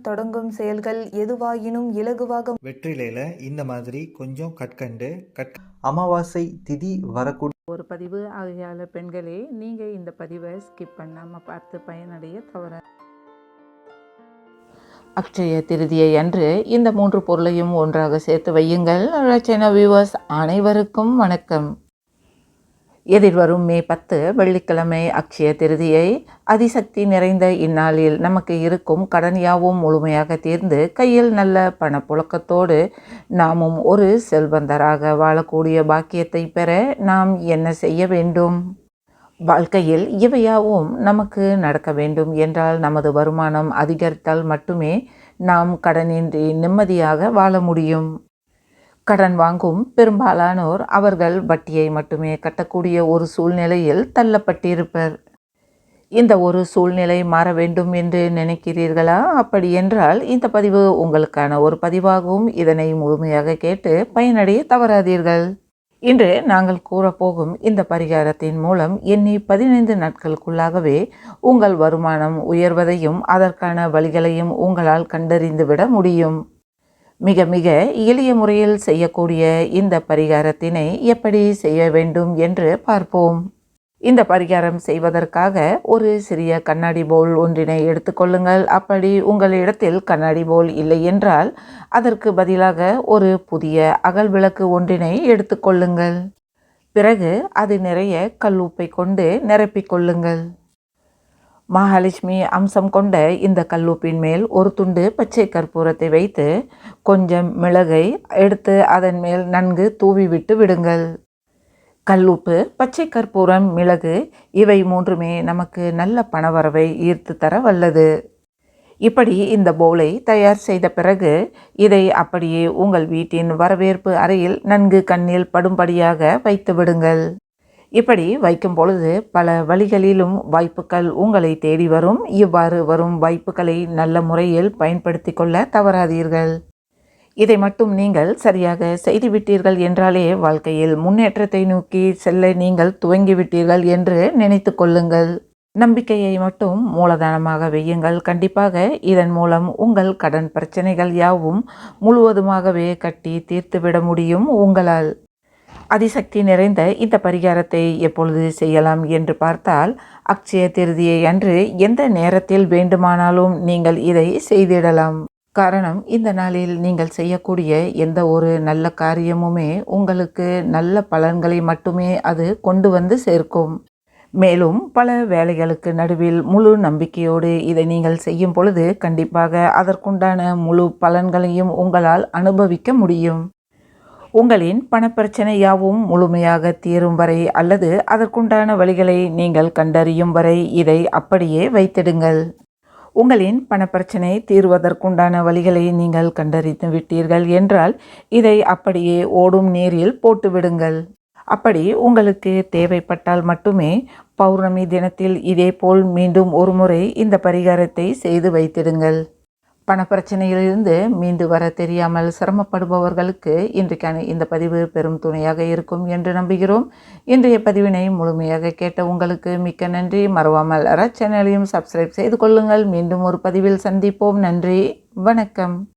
தொடங்கும் செயல்கள் எதுவாயினும் இலகுவாக வெற்றிலையில் இந்த மாதிரி கொஞ்சம் கற்கண்டு கற் அமாவாசை திதி வரக்கூடிய ஒரு பதிவு ஆகையால் பெண்களே நீங்கள் இந்த பதிவை ஸ்கிப் பண்ணாமல் பார்த்து பயனடைய தவற அக்ஷய திருதியை அன்று இந்த மூன்று பொருளையும் ஒன்றாக சேர்த்து வையுங்கள். ரச்சன வியூவர்ஸ் அனைவருக்கும் வணக்கம். எதிர்வரும் மே பத்து வெள்ளிக்கிழமை அக்ஷய திருதியை அதிசக்தி நிறைந்த இந்நாளில் நமக்கு இருக்கும் கடன் யாவும் முழுமையாக தீர்ந்து கையில் நல்ல பணப்புழக்கத்தோடு நாமும் ஒரு செல்வந்தராக வாழக்கூடிய பாக்கியத்தை பெற நாம் என்ன செய்ய வேண்டும்? வாழ்க்கையில் இவையாவும் நமக்கு நடக்க வேண்டும் என்றால் நமது வருமானம் அதிகரித்தால் மட்டுமே நாம் கடனின்றி நிம்மதியாக வாழ முடியும். கடன் வாங்கும் பெரும்பாலானோர் அவர்கள் வட்டியை மட்டுமே கட்டக்கூடிய ஒரு சூழ்நிலையில் தள்ளப்பட்டிருப்பர். இந்த ஒரு சூழ்நிலை மாற வேண்டும் என்று நினைக்கிறீர்களா? அப்படி என்றால் இந்த பதிவு உங்களுக்கான ஒரு பதிவாகவும் இதனை முழுமையாக கேட்டு பயனடைய தவறாதீர்கள். இன்று நாங்கள் கூறப்போகும் இந்த பரிகாரத்தின் மூலம் எண்ணி பதினைந்து நாட்களுக்குள்ளாகவே உங்கள் வருமானம் உயர்வதையும் அதற்கான வழிகளையும் உங்களால் கண்டறிந்துவிட முடியும். மிக மிக எளிய முறையில் செய்யக்கூடிய இந்த பரிகாரத்தினை எப்படி செய்ய வேண்டும் என்று பார்ப்போம். இந்த பரிகாரம் செய்வதற்காக ஒரு சிறிய கண்ணாடி போல் ஒன்றினை எடுத்துக்கொள்ளுங்கள் அப்படி உங்கள் இடத்தில் கண்ணாடி போல் இல்லை என்றால் அதற்கு பதிலாக ஒரு புதிய அகல் விளக்கு ஒன்றினை எடுத்துக்கொள்ளுங்கள் பிறகு அது நிறைய கல்லுப்பை கொண்டு நிரப்பிக்கொள்ளுங்கள் மகாலட்சுமி அம்சம் கொண்ட இந்த கல்லுப்பின் மேல் ஒரு துண்டு பச்சை கற்பூரத்தை வைத்து கொஞ்சம் மிளகை எடுத்து அதன் மேல் நன்கு தூவி விட்டு விடுங்கள். கல்லுப்பு பச்சை கற்பூரம் மிளகு இவை மூன்றுமே நமக்கு நல்ல பணவரவை ஈர்த்து தர வல்லது. இப்படி இந்த பவுலை தயார் செய்த பிறகு இதை அப்படியே உங்கள் வீட்டின் வரவேற்பு அறையில் நன்கு கண்ணில் படும்படியாக வைத்து விடுங்கள். இப்படி வைக்கும் பொழுது பல வழிகளிலும் வாய்ப்புகள் உங்களை தேடி வரும். இவ்வாறு வரும் வாய்ப்புகளை நல்ல முறையில் பயன்படுத்தி கொள்ள தவறாதீர்கள். இதை மட்டும் நீங்கள் சரியாக செய்துவிட்டீர்கள் என்றாலே வாழ்க்கையில் முன்னேற்றத்தை நோக்கி செல்ல நீங்கள் துவங்கிவிட்டீர்கள் என்று நினைத்து கொள்ளுங்கள். நம்பிக்கையை மட்டும் மூலதனமாக வையுங்கள். கண்டிப்பாக இதன் மூலம் உங்கள் கடன் பிரச்சனைகள் யாவும் முழுவதுமாகவே கட்டி தீர்த்துவிட முடியும் உங்களால். அதிசக்தி நிறைந்த இந்த பரிகாரத்தை எப்பொழுது செய்யலாம் என்று பார்த்தால் அக்ஷய திருதியை அன்று எந்த நேரத்தில் வேண்டுமானாலும் நீங்கள் இதை செய்திடலாம். காரணம் இந்த நாளில் நீங்கள் செய்யக்கூடிய எந்த ஒரு நல்ல காரியமுமே உங்களுக்கு நல்ல பலன்களை மட்டுமே அது கொண்டு வந்து சேர்க்கும். மேலும் பல வேலைகளுக்கு நடுவில் முழு நம்பிக்கையோடு இதை நீங்கள் செய்யும் பொழுது கண்டிப்பாக அதற்குண்டான முழு பலன்களையும் உங்களால் அனுபவிக்க முடியும். உங்களின் பணப்பிரச்சனை யாவும் முழுமையாக தீரும் வரை அல்லது அதற்குண்டான வழிகளை நீங்கள் கண்டறியும் வரை இதை அப்படியே வைத்திடுங்கள். உங்களின் பணப்பிரச்சனை தீர்வதற்குண்டான வழிகளை நீங்கள் கண்டறிந்து விட்டீர்கள் என்றால் இதை அப்படியே ஓடும் நீரில் போட்டுவிடுங்கள். அப்படி உங்களுக்கு தேவைப்பட்டால் மட்டுமே பௌர்ணமி தினத்தில் இதேபோல் மீண்டும் ஒருமுறை இந்த பரிகாரத்தை செய்து வைத்திடுங்கள். பணப்பிரச்சனையிலிருந்து மீண்டு வர தெரியாமல் சிரமப்படுபவர்களுக்கு இன்றைக்கான இந்த பதிவு பெரும் துணையாக இருக்கும் என்று நம்புகிறோம். இன்றைய பதிவினை முழுமையாக கேட்ட உங்களுக்கு மிக்க நன்றி. மறவாமல் அற சேனலையும் சப்ஸ்கிரைப் செய்து கொள்ளுங்கள். மீண்டும் ஒரு பதிவில் சந்திப்போம். நன்றி. வணக்கம்.